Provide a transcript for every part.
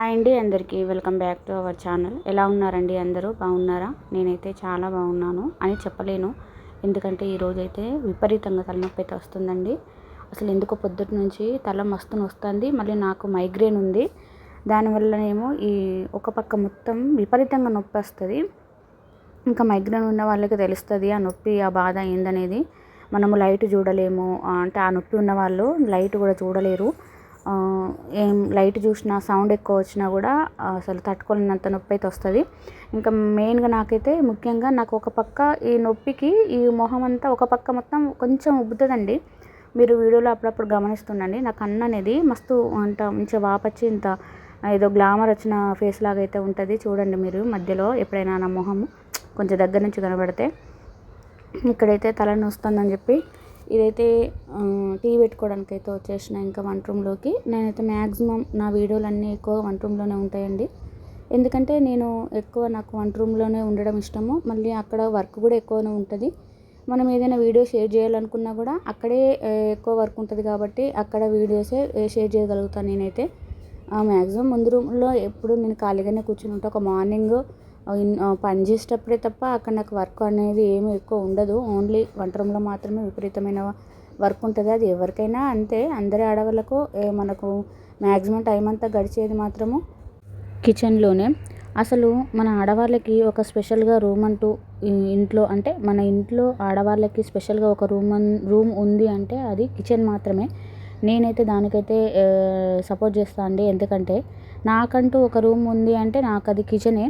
Hi అండి అందరికీ. Welcome back to our channel. ఎలా ఉన్నారండి అందరూ? బాగున్నారా? నేనైతే చాలా బాగున్నాను అని చెప్పలేను. ఎందుకంటే ఈరోజైతే విపరీతంగా తలనొప్పి అయితే వస్తుందండి. అసలు ఎందుకో పొద్దుటి నుంచి తల మస్తు వస్తుంది. మళ్ళీ నాకు మైగ్రేన్ ఉంది. దానివల్లనేమో ఈ ఒక పక్క మొత్తం విపరీతంగా నొప్పి వస్తుంది. ఇంకా మైగ్రేన్ ఉన్న వాళ్ళకి తెలుస్తుంది ఆ నొప్పి ఆ బాధ ఏందనేది. మనము లైట్ చూడలేము. అంటే ఆ నొప్పి ఉన్న వాళ్ళు లైట్ కూడా చూడలేరు. ఏం లైట్ చూసినా సౌండ్ ఎక్కువ వచ్చినా కూడా అసలు తట్టుకోలేనంత నొప్పి అయితే వస్తుంది. ఇంకా మెయిన్గా నాకైతే ముఖ్యంగా నాకు ఒక పక్క ఈ నొప్పికి ఈ మొహం అంతా ఒక పక్క మొత్తం కొంచెం ఉబ్బుతుందండి. మీరు వీడియోలో అప్పుడప్పుడు గమనిస్తుండండి. నా కన్ను అనేది మస్తు అంత మంచిగా వాపచ్చి ఇంత ఏదో గ్లామర్ వచ్చిన ఫేస్ లాగా అయితే ఉంటుంది. చూడండి మీరు మధ్యలో ఎప్పుడైనా నా మొహం కొంచెం దగ్గర నుంచి కనబడితే. ఇక్కడైతే తల నొస్తుందని చెప్పి ఇదైతే టీ పెట్టుకోవడానికి అయితే వచ్చేసిన ఇంకా వంట రూమ్లోకి. నేనైతే మ్యాక్సిమం నా వీడియోలు అన్నీ ఎక్కువ వంట రూమ్లోనే ఉంటాయండి. ఎందుకంటే నేను ఎక్కువ నాకు వంట రూమ్లోనే ఉండడం ఇష్టము. మళ్ళీ అక్కడ వర్క్ కూడా ఎక్కువనే ఉంటుంది. మనం ఏదైనా వీడియో షేర్ చేయాలనుకున్నా కూడా అక్కడే ఎక్కువ వర్క్ ఉంటుంది కాబట్టి అక్కడ వీడియోసే షేర్ చేయగలుగుతాను నేనైతే. మ్యాక్సిమం ముందు రూమ్లో ఎప్పుడు నేను ఖాళీగానే కూర్చుని ఉంటా. ఒక మార్నింగ్ పని చేసేటప్పుడే తప్ప అక్కడ నాకు వర్క్ అనేది ఏమి ఎక్కువ ఉండదు. ఓన్లీ వంట రూమ్లో మాత్రమే విపరీతమైన వర్క్ ఉంటుంది. అది ఎవరికైనా అంతే. అందరి ఆడవాళ్ళకు మనకు మ్యాక్సిమం టైం అంతా గడిచేది మాత్రము కిచెన్లోనే. అసలు మన ఆడవాళ్ళకి ఒక స్పెషల్గా రూమ్ అంటూ ఇంట్లో అంటే మన ఇంట్లో ఆడవాళ్ళకి స్పెషల్గా ఒక రూమ్ రూమ్ ఉంది అంటే అది కిచెన్ మాత్రమే. నేనైతే దానికైతే సపోర్ట్ చేస్తాను అండి. ఎందుకంటే నాకంటూ ఒక రూమ్ ఉంది అంటే నాకు అది కిచెనే.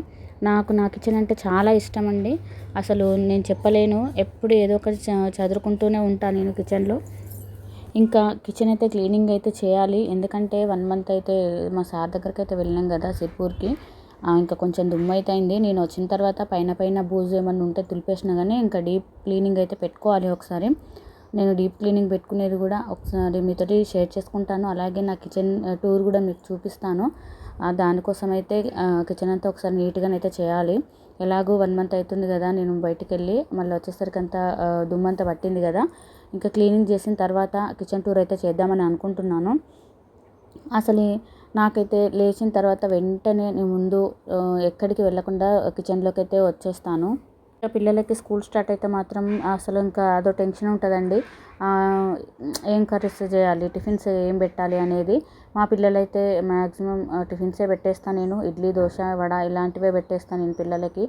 నాకు నా కిచెన్ అంటే చాలా ఇష్టం అండి అసలు నేను చెప్పలేను. ఎప్పుడు ఏదో ఒకటి చదువుకుంటూనే ఉంటాను నేను కిచెన్లో. ఇంకా కిచెన్ అయితే క్లీనింగ్ అయితే చేయాలి. ఎందుకంటే వన్ మంత్ అయితే మా సార్ దగ్గరికి అయితే వెళ్ళినాం కదా సిర్పూర్కి. ఇంకా కొంచెం దుమ్ము అయితే అయింది. నేను వచ్చిన తర్వాత పైన పైన బూజు ఏమన్నా ఉంటే తులిపేసిన కానీ ఇంకా డీప్ క్లీనింగ్ అయితే పెట్టుకోవాలి ఒకసారి. నేను డీప్ క్లీనింగ్ పెట్టుకునేది కూడా ఒకసారి మీతోటి షేర్ చేసుకుంటాను. అలాగే నా కిచెన్ టూర్ కూడా మీకు చూపిస్తాను. దానికోసం అయితే కిచెన్ అంతా ఒకసారి నీట్గా అయితే చేయాలి. ఎలాగో వన్ మంత్ అవుతుంది కదా నేను బయటికి వెళ్ళి మళ్ళీ వచ్చేసరికి అంతా దుమ్మంతా పట్టింది కదా. ఇంకా క్లీనింగ్ చేసిన తర్వాత కిచెన్ టూర్ అయితే చేద్దామని అనుకుంటున్నాను. అసలు నాకైతే లేచిన తర్వాత వెంటనే నేను ముందు ఎక్కడికి వెళ్ళకుండా కిచెన్లోకి అయితే వచ్చేస్తాను పిల్లలకి స్కూల్ స్టార్ట్ అయితే మాత్రం అసలు ఇంకా అదో టెన్షన్ ఉంటుందండి. ఏం కర్రీస్ చేయాలి టిఫిన్స్ ఏం పెట్టాలి అనేది. మా పిల్లలైతే మ్యాక్సిమం టిఫిన్సే పెట్టేస్తాను నేను. ఇడ్లీ దోశ వడ ఇలాంటివే పెట్టేస్తాను నేను పిల్లలకి.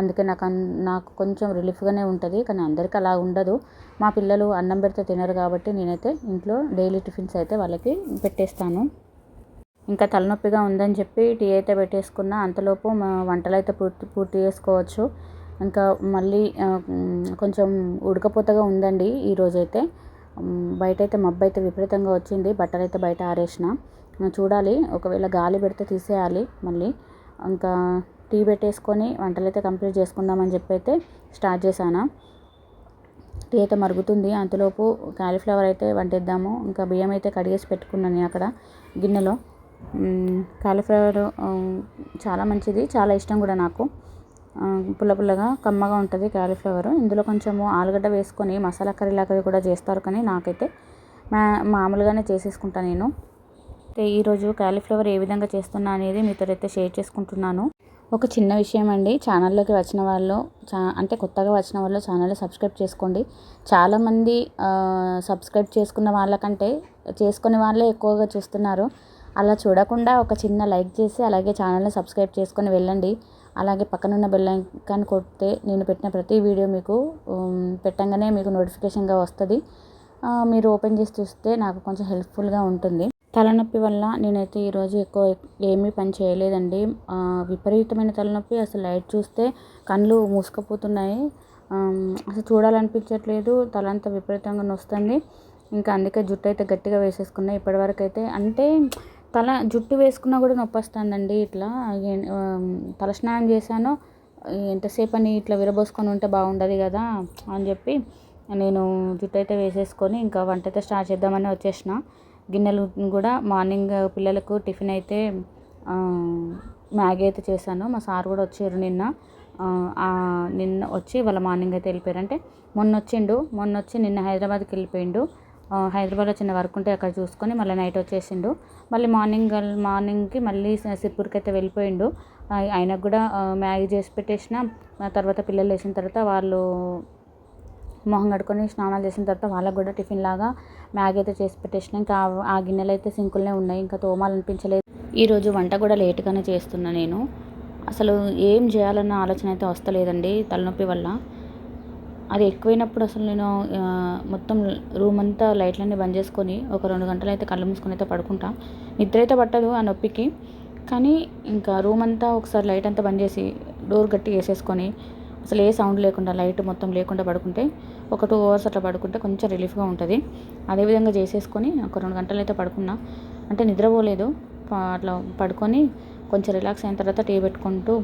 అందుకే నాకు నాకు కొంచెం రిలీఫ్గానే ఉంటుంది కానీ అందరికీ అలా ఉండదు. మా పిల్లలు అన్నం పెడితే తినరు కాబట్టి నేనైతే ఇంట్లో డైలీ టిఫిన్స్ అయితే వాళ్ళకి పెట్టేస్తాను. ఇంకా తలనొప్పిగా ఉందని చెప్పి టీ అయితే పెట్టేసుకున్న. అంతలోపు వంటలు అయితే పూర్తి పూర్తి చేసుకోవచ్చు. ఇంకా మళ్ళీ కొంచెం ఉడకపోతగా ఉందండి ఈరోజైతే బయట అయితే మబ్బు అయితే విపరీతంగా వచ్చింది బట్టలు అయితే బయట ఆరేసిన. చూడాలి ఒకవేళ గాలి పెడితే తీసేయాలి మళ్ళీ. ఇంకా టీ పెట్టేసుకొని వంటలు అయితే కంప్లీట్ చేసుకుందామని చెప్పి అయితే స్టార్ట్ చేశాను. టీ అయితే మరుగుతుంది అంతలోపు కాలీఫ్లవర్ అయితే వండిద్దాము ఇంకా బియ్యం అయితే కడిగేసి పెట్టుకున్నాను నేను అక్కడ గిన్నెలో. కాలీఫ్లవర్ చాలా మంచిది చాలా ఇష్టం కూడా నాకు. పుల్ల పుల్లగా కమ్మగా ఉంటుంది క్యాలీఫ్లవర్. ఇందులో కొంచెము ఆలుగడ్డ వేసుకొని మసాలా కర్రీ లాగా కూడా చేస్తారు కానీ నాకైతే మా మామూలుగానే చేసేసుకుంటాను నేను. అయితే ఈరోజు క్యాలీఫ్లవర్ ఏ విధంగా చేస్తున్నా అనేది మీతో అయితే షేర్ చేసుకుంటున్నాను. ఒక చిన్న విషయం అండి ఛానల్లోకి వచ్చిన వాళ్ళు చా అంటే కొత్తగా వచ్చిన వాళ్ళు ఛానల్ సబ్స్క్రైబ్ చేసుకోండి. చాలామంది సబ్స్క్రైబ్ చేసుకున్న వాళ్ళకంటే చేసుకునే వాళ్ళే ఎక్కువగా చూస్తున్నారు. అలా చూడకుండా ఒక చిన్న లైక్ చేసి అలాగే ఛానల్ని సబ్స్క్రైబ్ చేసుకొని వెళ్ళండి. అలాగే పక్కనున్న బెల్ ఐకాన్ కొడితే నేను పెట్టిన ప్రతి వీడియో మీకు పెట్టంగానే మీకు నోటిఫికేషన్గా వస్తుంది. మీరు ఓపెన్ చేసి చూస్తే నాకు కొంచెం హెల్ప్ఫుల్గా ఉంటుంది. తలనొప్పి వల్ల నేనైతే ఈరోజు ఎక్కువ ఏమీ పని చేయలేదండి. విపరీతమైన తలనొప్పి అసలు లైట్ చూస్తే కళ్ళు మూసుకుపోతున్నాయి. అసలు చూడాలనిపించట్లేదు. తలంతా విపరీతంగా నొస్తుంది. ఇంకా అందుకే జుట్టు అయితే గట్టిగా వేసేసుకున్నా ఇప్పటివరకు అయితే. అంటే తల జుట్టు వేసుకున్నా కూడా నొప్పి వస్తుందండి ఇట్లా తలస్నానం చేశాను. ఎంతసేపు అని ఇట్లా విరబోసుకొని ఉంటే బాగుండదు కదా అని చెప్పి నేను జుట్టు అయితే వేసేసుకొని ఇంకా వంట అయితే స్టార్ట్ చేద్దామని వచ్చేసిన. గిన్నెలు కూడా మార్నింగ్ పిల్లలకు టిఫిన్ అయితే మ్యాగీ అయితే చేశాను. మా సార్ కూడా వచ్చారు నిన్న. నిన్న వచ్చి వాళ్ళ మార్నింగ్ అయితే వెళ్ళిపోయారు. అంటే మొన్న వచ్చిండు మొన్న వచ్చి నిన్న హైదరాబాద్కి వెళ్ళిపోయిండు. హైదరాబాద్లో చిన్న వర్క్ ఉంటే అక్కడ చూసుకొని మళ్ళీ నైట్ వచ్చేసిండు. మళ్ళీ మార్నింగ్ మార్నింగ్కి మళ్ళీ సిర్పూర్కి అయితే వెళ్ళిపోయిండు. ఆయనకు కూడా మ్యాగీ చేసి పెట్టేసిన. తర్వాత పిల్లలు లేచిన తర్వాత వాళ్ళు మొహం కడుక్కొని స్నానాలు చేసిన తర్వాత వాళ్ళకు కూడా టిఫిన్ లాగా మ్యాగీ అయితే చేసి పెట్టేసిన. ఇంకా ఆ- ఆ గిన్నెలు అయితే సింకుల్నే ఉన్నాయి. ఇంకా తోమాలనిపించలేదు ఈరోజు వంట కూడా లేట్గానే చేస్తున్నా నేను. అసలు ఏం చేయాలన్న ఆలోచన అయితే వస్తలేదండి తలనొప్పి వల్ల. అది ఎక్కువైనప్పుడు అసలు నేను మొత్తం రూమ్ అంతా లైట్లన్నీ బంద్ చేసుకొని ఒక రెండు గంటలు అయితే కళ్ళు మూసుకొని అయితే పడుకుంటా. నిద్ర అయితే పట్టదు ఆ నొప్పికి. కానీ ఇంకా రూమ్ అంతా ఒకసారి లైట్ అంతా బంద్ చేసి డోర్ గట్టి వేసేసుకొని అసలు ఏ సౌండ్ లేకుండా లైట్ మొత్తం లేకుండా పడుకుంటే ఒక టూ అవర్స్ అట్లా పడుకుంటే కొంచెం రిలీఫ్గా ఉంటుంది. అదేవిధంగా చేసేసుకొని ఒక రెండు గంటలు అయితే పడుకున్నా. అంటే నిద్రపోలేదు అట్లా పడుకొని కొంచెం రిలాక్స్ అయిన తర్వాత టీ పెట్టుకుంటూ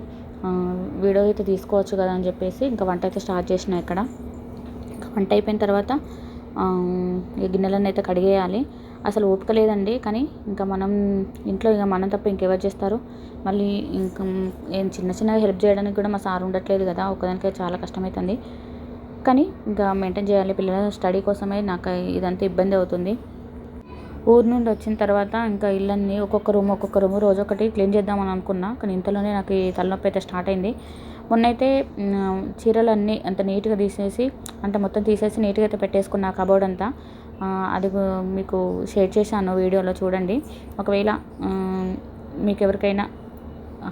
వీడియో అయితే తీసుకోవచ్చు కదా అని చెప్పేసి ఇంకా వంట అయితే స్టార్ట్ చేసిన ఇక్కడ. వంట అయిపోయిన తర్వాత ఆ, ఈ అయితే కడిగేయాలి. అసలు ఓపిక లేదండి కానీ ఇంకా మనం ఇంట్లో ఇక మనం తప్ప ఇంకెవరు చేస్తారు? మళ్ళీ ఇంకా ఏం చిన్న చిన్నగా హెల్ప్ చేయడానికి కూడా మా సార్ ఉండట్లేదు కదా ఒకదానికే చాలా కష్టమవుతుంది కానీ ఇంకా మెయింటైన్ చేయాలి పిల్లల స్టడీ కోసమే నాకు ఇదంతా ఇబ్బంది అవుతుంది. ఊరు నుండి వచ్చిన తర్వాత ఇంకా ఇళ్ళన్నీ ఒక్కొక్క రూమ్ ఒక్కొక్క రూమ్ రోజు ఒకటి క్లీన్ చేద్దామని అనుకున్నా. కానీ ఇంతలోనే నాకు ఈ తలనొప్పి అయితే స్టార్ట్ అయింది. మొన్నైతే చీరలన్నీ అంత నీట్గా తీసేసి అంటే మొత్తం తీసేసి నీట్గా అయితే పెట్టేసుకున్నా కబోర్డ్ అంతా. అది మీకు షేర్ చేశాను వీడియోలో చూడండి. ఒకవేళ మీకు ఎవరికైనా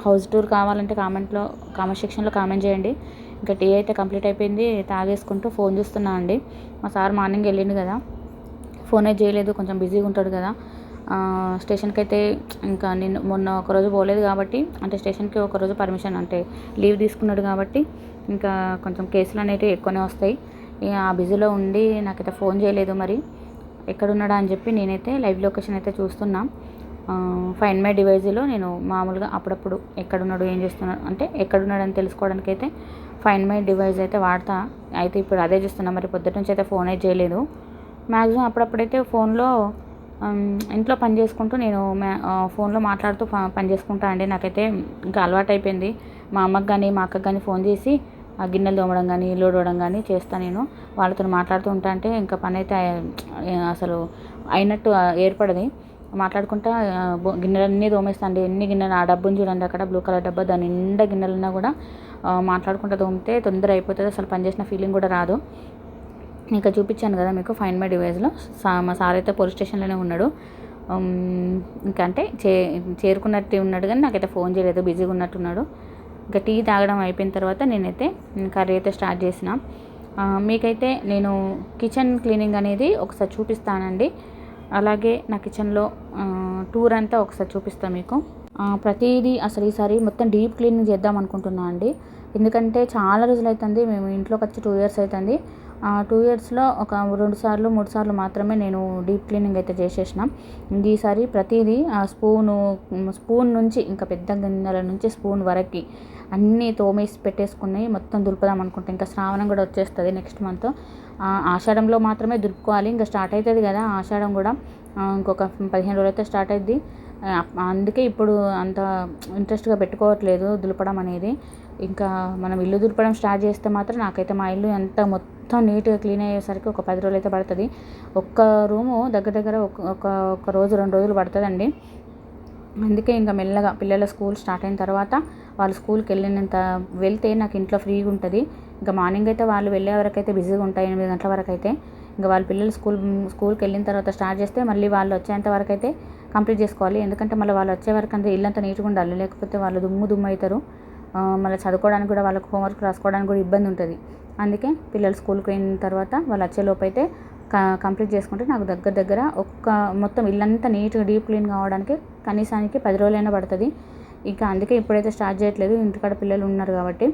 హౌస్ టూర్ కావాలంటే కామెంట్లో కామెంట్ సెక్షన్లో కామెంట్ చేయండి. ఇంకా టీ అయితే కంప్లీట్ అయిపోయింది తాగేసుకుంటూ ఫోన్ చూస్తున్నా అండి. మా సార్ మార్నింగ్ వెళ్ళిండు కదా. ఫోనే చేయలేదు కొంచెం బిజీగా ఉంటాడు కదా. స్టేషన్కి అయితే ఇంకా నిన్న మొన్న ఒకరోజు పోలేదు కాబట్టి అంటే స్టేషన్కి ఒకరోజు పర్మిషన్ అంటే లీవ్ తీసుకున్నాడు కాబట్టి ఇంకా కొంచెం కేసులు అనేవి ఎక్కువనే వస్తాయి. ఇక ఆ బిజీలో ఉండి నాకైతే ఫోన్ చేయలేదు మరి. ఎక్కడున్నాడా అని చెప్పి నేనైతే లైవ్ లొకేషన్ అయితే చూస్తున్నా. ఫైన్ మై డివైజ్లో నేను మామూలుగా అప్పుడప్పుడు ఎక్కడున్నాడు ఏం చేస్తున్నాడు అంటే ఎక్కడున్నాడు అని తెలుసుకోవడానికి అయితే ఫైన్ మై డివైస్ అయితే వాడతా. అయితే ఇప్పుడు అదే చూస్తున్నా మరి పొద్దుట నుంచి అయితే ఫోన్ అయితే చేయలేదు. మ్యాక్సిమం అప్పుడప్పుడైతే ఫోన్లో ఇంట్లో పని చేసుకుంటూ నేను మ్యా- ఫోన్లో మాట్లాడుతూ పని చేసుకుంటా అండి. నాకైతే ఇంకా అలవాటు అయిపోయింది. మా అమ్మకి కానీ మా అక్కకి కానీ ఫోన్ చేసి ఆ గిన్నెలు తోమడం కానీ ఇల్లు ఊడవడం కానీ చేస్తాను నేను. వాళ్ళతో మాట్లాడుతూ ఉంటా అంటే ఇంకా పని అయితే అసలు అయినట్టు ఏర్పడది. మాట్లాడుకుంటా గిన్నెలన్నీ తోమేస్తాను అండి. ఎన్ని గిన్నెలు ఆ డబ్బుని చూడండి. అక్కడ బ్లూ కలర్ డబ్బా దాని నిండా గిన్నెలున్నా కూడా మాట్లాడుకుంటూ తోమితే తొందర అయిపోతుంది అసలు పని చేసిన ఫీలింగ్ కూడా రాదు. ఇంకా చూపించాను కదా మీకు ఫైన్ మై డివైజ్లో సా మా సార్ అయితే పోలీస్ స్టేషన్లోనే ఉన్నాడు. ఇంకా అంటే చే చేరుకున్నట్టు ఉన్నాడు కానీ నాకైతే ఫోన్ చేయలేదు బిజీగా ఉన్నట్టున్నాడు. ఇంకా టీ తాగడం అయిపోయిన తర్వాత నేనైతే కర్రీ అయితే స్టార్ట్ చేసిన. మీకైతే నేను కిచెన్ క్లీనింగ్ అనేది ఒకసారి చూపిస్తానండి. అలాగే నా కిచెన్లో టూర్ అంతా ఒకసారి చూపిస్తాను మీకు. ప్రతిదీ అసలు ఈసారి మొత్తం డీప్ క్లీనింగ్ చేద్దాం అనుకుంటున్నా అండి. ఎందుకంటే చాలా రోజులు అవుతుంది మేము ఇంట్లోకి వచ్చి టూ ఇయర్స్ అవుతుంది టూ ఇయర్స్లో ఒక రెండు సార్లు మూడు సార్లు మాత్రమే నేను డీప్ క్లీనింగ్ అయితే చేసేసిన. ఈసారి ప్రతిదీ ఆ స్పూను స్పూన్ నుంచి ఇంకా పెద్ద గిన్నెల నుంచి స్పూన్ వరకు అన్నీ తోమేసి పెట్టేసుకుని మొత్తం దులుపుదాం అనుకుంటే ఇంకా శ్రావణం కూడా వచ్చేస్తుంది నెక్స్ట్ మంత్ ఆషాఢంలో మాత్రమే దులుపుకోవాలి ఇంకా స్టార్ట్ అవుతుంది కదా ఆషాఢం కూడా. ఇంకొక పదిహేను రోజులు అయితే స్టార్ట్ అయింది అందుకే ఇప్పుడు అంత ఇంట్రెస్ట్గా పెట్టుకోవట్లేదు దులపడం అనేది. ఇంకా మనం ఇల్లు దులపడం స్టార్ట్ చేస్తే మాత్రం నాకైతే మా ఇల్లు ఎంత మొత్తం నీట్గా క్లీన్ అయ్యేసరికి ఒక పది రోజులు అయితే పడుతుంది. ఒక్క రూము దగ్గర దగ్గర ఒక ఒక రోజు రెండు రోజులు పడుతుందండి. అందుకే ఇంకా మెల్లగా పిల్లల స్కూల్ స్టార్ట్ అయిన తర్వాత వాళ్ళు స్కూల్కి వెళ్ళినంత వెళ్తే నాకు ఇంట్లో ఫ్రీగా ఉంటుంది. ఇంకా మార్నింగ్ అయితే వాళ్ళు వెళ్ళే వరకు అయితే బిజీగా ఉంటాయి ఎనిమిది గంటల వరకు అయితే ఇంకా వాళ్ళ పిల్లలు స్కూల్ స్కూల్కి వెళ్ళిన తర్వాత స్టార్ట్ చేస్తే మళ్ళీ వాళ్ళు వచ్చేంత వరకు అయితే కంప్లీట్ చేసుకోవాలి. ఎందుకంటే మళ్ళీ వాళ్ళు వచ్చే వరకు అంతా ఇల్లంతా నీట్గా ఉండాలి. లేకపోతే వాళ్ళు దుమ్ము దుమ్ము అవుతారు. మళ్ళీ చదువుకోవడానికి కూడా వాళ్ళకి హోంవర్క్ రాసుకోవడానికి కూడా ఇబ్బంది ఉంటుంది. అందుకే పిల్లలు స్కూల్కి పోయిన తర్వాత వాళ్ళు వచ్చేలోపు అయితే క- కంప్లీట్ చేసుకుంటే నాకు దగ్గర దగ్గర ఒక్క మొత్తం ఇల్లంతా నీట్గా డీప్ క్లీన్ కావడానికి కనీసానికి పది రోజులైనా పడుతుంది. ఇంకా అందుకే ఇప్పుడైతే స్టార్ట్ చేయట్లేదు. ఇంటికాడ పిల్లలు ఉన్నారు కాబట్టి.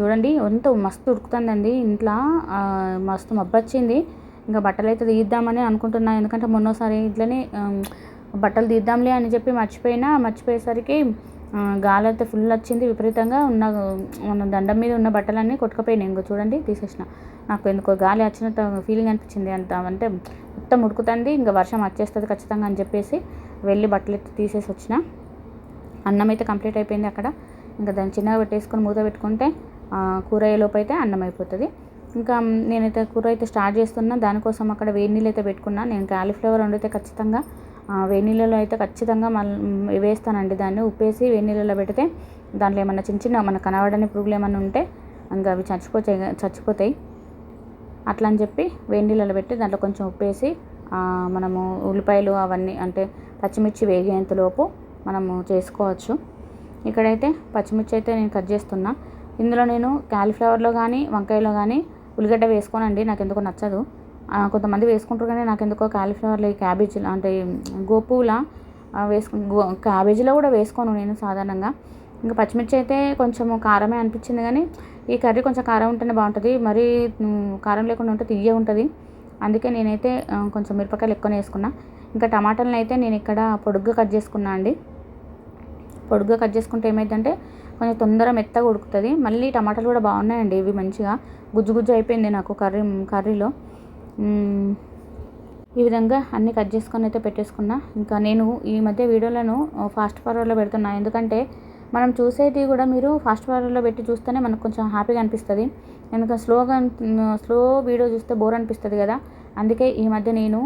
చూడండి ఎంత మస్తు ఉడుకుతుందండి. ఇంట్లో మస్తు మబ్బొచ్చింది. ఇంకా బట్టలు అయితే తీద్దామని అనుకుంటున్నాను ఎందుకంటే మొన్నోసారి ఇట్లనే బట్టలు తీద్దాంలే అని చెప్పి మర్చిపోయినా మర్చిపోయేసరికి గాలి అయితే ఫుల్ వచ్చింది. విపరీతంగా ఉన్న మన దండం మీద ఉన్న బట్టలన్నీ కొట్టుకుపోయినాయి. ఇంకో చూడండి తీసేసిన. నాకు ఎందుకో గాలి వచ్చినట్టు ఫీలింగ్ అనిపించింది అంత. అంటే మొత్తం ఉడుకుతుంది. ఇంకా వర్షం వచ్చేస్తుంది ఖచ్చితంగా అని చెప్పేసి వెళ్ళి బట్టలు అయితే తీసేసి వచ్చిన. అన్నం అయితే కంప్లీట్ అయిపోయింది అక్కడ. ఇంకా దాన్ని చిన్నగా పెట్టేసుకొని మూత పెట్టుకుంటే ఆ, కూర అయ్యేలోపు అయితే అన్నం అయిపోతుంది. ఇంకా నేనైతే కూర అయితే స్టార్ట్ చేస్తున్నా. దానికోసం అక్కడ వేడి నీళ్ళు అయితే పెట్టుకున్నా. నేను క్యాలీఫ్లవర్ వండితే ఖచ్చితంగా వేడి నీళ్ళలో అయితే ఖచ్చితంగా మళ్ళీ వేస్తానండి. దాన్ని ఉప్పేసి వేడి నీళ్ళలో పెడితే దాంట్లో ఏమన్నా చిన్న చిన్న మన కనబడని పురుగులు ఏమన్నా ఉంటే ఇంకా అవి చచ్చిపోతాయి చచ్చిపోతాయి. అట్లా అని చెప్పి వేడి నీళ్ళలో పెట్టి దాంట్లో కొంచెం ఉప్పేసి మనము ఉల్లిపాయలు అవన్నీ అంటే పచ్చిమిర్చి వేగేంతలోపు మనము చేసుకోవచ్చు. ఇక్కడైతే పచ్చిమిర్చి అయితే నేను కట్ చేస్తున్నా. ఇందులో నేను క్యాలీఫ్లవర్లో కానీ వంకాయలో కానీ ఉల్లిగడ్డ వేసుకోనండి. నాకు ఎందుకు నచ్చదు. కొంతమంది వేసుకుంటారు కానీ నాకు ఎందుకో క్యాలీఫ్లవర్లో క్యాబేజీ అంటే గోపులా వేసుకు గో క్యాబేజీలో కూడా వేసుకోను నేను సాధారణంగా. ఇంకా పచ్చిమిర్చి అయితే కొంచెం కారమే అనిపించింది కానీ ఈ కర్రీ కొంచెం కారం ఉంటేనే బాగుంటుంది. మరీ కారం లేకుండా ఉంటే తియ్య ఉంటుంది. అందుకే నేనైతే కొంచెం మిరపకాయలు ఎక్కువనే వేసుకున్నా. ఇంకా టమాటాలను అయితే నేను ఇక్కడ పొడుగ్గా కట్ చేసుకున్నా అండి. పొడుగ్గా కట్ చేసుకుంటే ఏమైందంటే కొంచెం తొందర మెత్తగా ఉడుకుతుంది. మళ్ళీ టమాటాలు కూడా బాగున్నాయండి ఇవి మంచిగా. గుజ్జు గుజ్జు అయిపోయింది నాకు కర్రీ కర్రీలో. ఈ విధంగా అన్నీ కట్ చేసుకొని అయితే పెట్టేసుకున్నా. ఇంకా నేను ఈ మధ్య వీడియోలను ఫాస్ట్ ఫార్వర్డ్లో పెడుతున్నా. ఎందుకంటే మనం చూసేది కూడా మీరు ఫాస్ట్ ఫార్వర్డ్లో పెట్టి చూస్తేనే మనకు కొంచెం హ్యాపీగా అనిపిస్తుంది. ఎందుకంటే స్లోగా స్లో వీడియో చూస్తే బోర్ అనిపిస్తుంది కదా. అందుకే ఈ మధ్య నేను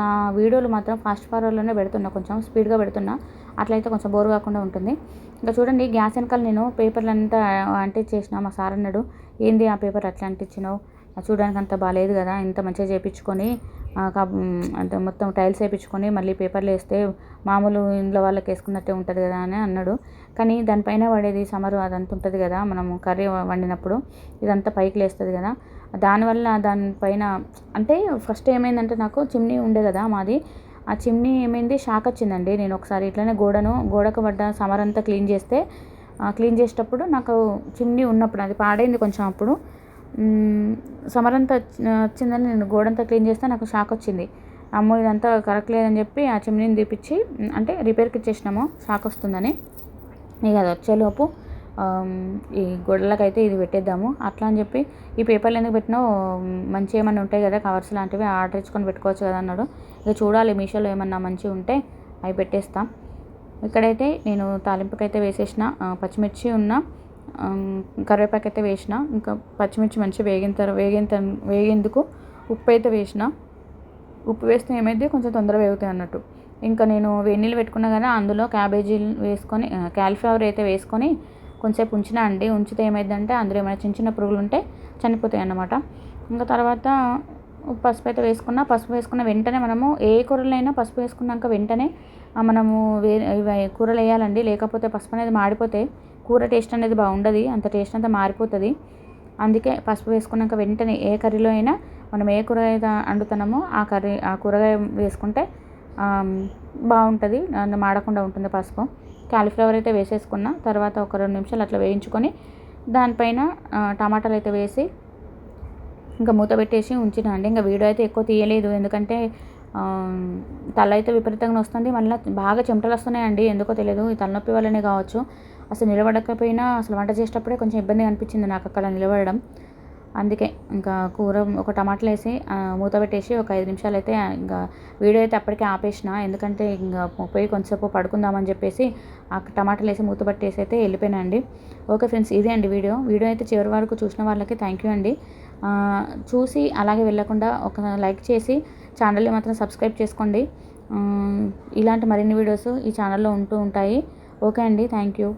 నా వీడియోలు మాత్రం ఫాస్ట్ ఫార్వర్డ్లోనే పెడుతున్నా. కొంచెం స్పీడ్గా పెడుతున్నా. అట్లయితే కొంచెం బోర్ కాకుండా ఉంటుంది. ఇంకా చూడండి గ్యాస్ వెనకాల నేను పేపర్లు అంతా అంటించేసిన మా సార్ అన్నాడు ఏంది ఆ పేపర్ అట్లా అంటించినావు చూడడానికి అంత బాగాలేదు కదా ఇంత మంచిగా చేయించుకొని అంటే మొత్తం టైల్స్ వేయించుకొని మళ్ళీ పేపర్లు వేస్తే మామూలు ఇంట్లో వాళ్ళకి వేసుకున్నట్టే ఉంటుంది కదా అని అన్నాడు. కానీ దానిపైన పడేది సమరు అదంతా ఉంటుంది కదా మనం కర్రీ వండినప్పుడు ఇదంతా పైకి లేస్తుంది కదా. దానివల్ల దానిపైన అంటే ఫస్ట్ ఏమైందంటే నాకు చిమ్నీ ఉండే కదా మాది. ఆ చిమ్నీ ఏమైంది షాక్ వచ్చిందండి. నేను ఒకసారి ఇట్లనే గోడను గోడకు పడ్డ సమర్ అంతా క్లీన్ చేస్తే క్లీన్ చేసేటప్పుడు నాకు చిమ్నీ ఉన్నప్పుడు అది పాడైంది కొంచెం అప్పుడు. సమర్ అంతా వచ్చిందని నేను గోడంతా క్లీన్ చేస్తే నాకు షాక్ వచ్చింది. అమ్మో ఇదంతా కరెక్ట్ లేదని చెప్పి ఆ చిమ్నీని తీపిచ్చి అంటే రిపేర్కి ఇచ్చేసినాము షాక్ వస్తుందని. ఇక అది వచ్చేలోపు ఈ గొడవలకైతే ఇది పెట్టేద్దాము. అట్లా అని చెప్పి ఈ పేపర్లు ఎందుకు పెట్టినావు? మంచి ఏమైనా ఉంటాయి కదా కవర్స్ లాంటివి ఆర్డర్ ఇచ్చుకొని పెట్టుకోవచ్చు కదా అన్నాడు. ఇక చూడాలి మీషోలో ఏమన్నా మంచిగా ఉంటే అవి పెట్టేస్తాం. ఇక్కడైతే నేను తాలింపుకైతే వేసేసిన పచ్చిమిర్చి ఉన్న కరివేపాకు అయితే వేసిన ఇంకా పచ్చిమిర్చి మంచిగా వేగిన తర్వాత వేగిన వేగేందుకు ఉప్పు అయితే వేసిన. ఉప్పు వేస్తే ఏమైంది కొంచెం తొందరగా వేగుతాయి అన్నట్టు. ఇంకా నేను వేడి పెట్టుకున్నా కదా అందులో క్యాబేజీ వేసుకొని క్యాలిఫ్లవర్ అయితే వేసుకొని కొంచెంసేపు ఉంచినా అండి. ఉంచితే ఏమైందంటే అందులో ఏమైనా చిన్న చిన్న పురుగులు ఉంటే చనిపోతాయి అన్నమాట. ఇంకా తర్వాత పసుపు అయితే వేసుకున్న పసుపు వేసుకున్న వెంటనే మనము ఏ కూరలైనా పసుపు వేసుకున్నాక వెంటనే మనము వే కూరలు వేయాలండి. లేకపోతే పసుపు అనేది మాడిపోతే కూర టేస్ట్ అనేది బాగుండదు అంత టేస్ట్ అంతా మారిపోతుంది. అందుకే పసుపు వేసుకున్నాక వెంటనే ఏ కర్రీలో అయినా మనం ఏ కూరగాయ వండుతున్నామో ఆ కర్రీ ఆ కూరగాయ వేసుకుంటే బాగుంటుంది. మాడకుండా ఉంటుంది పసుపు. క్యాలిఫ్లవర్ అయితే వేసేసుకున్న తర్వాత ఒక రెండు నిమిషాలు అట్లా వేయించుకొని దానిపైన టమాటాలు అయితే వేసి ఇంకా మూత పెట్టేసి ఉంచిన అండి. ఇంకా వీడియో అయితే ఎక్కువ తీయలేదు. ఎందుకంటే తల అయితే విపరీతంగా వస్తుంది మళ్ళీ బాగా చెమటలు వస్తున్నాయండి. ఎందుకో తెలియదు. ఈ తలనొప్పి వల్లనే కావచ్చు. అసలు నిలబడకపోయినా అసలు వంట చేసేటప్పుడే కొంచెం ఇబ్బంది అనిపించింది నాకు అక్కడ నిలబడడం. అందుకే ఇంకా కూర ఒక టమాటాలు వేసి మూత పెట్టేసి ఒక ఐదు నిమిషాలు అయితే ఇంకా వీడియో అయితే అప్పటికే ఆపేసిన. ఎందుకంటే ఇంకా పోయి కొంచెంసేపు పడుకుందామని చెప్పేసి ఆ టమాటాలు వేసి మూత పట్టేసి అయితే వెళ్ళిపోయినండి ఓకే ఫ్రెండ్స్ ఇదే అండి వీడియో. వీడియో అయితే చివరి వరకు చూసిన వాళ్ళకి థ్యాంక్ యూ అండి చూసి అలాగే వెళ్ళకుండా ఒక లైక్ చేసి ఛానల్ని మాత్రం సబ్స్క్రైబ్ చేసుకోండి. ఇలాంటి మరిన్ని వీడియోస్ ఈ ఛానల్లో ఉంటూ ఉంటాయి. ఓకే అండి థ్యాంక్ యూ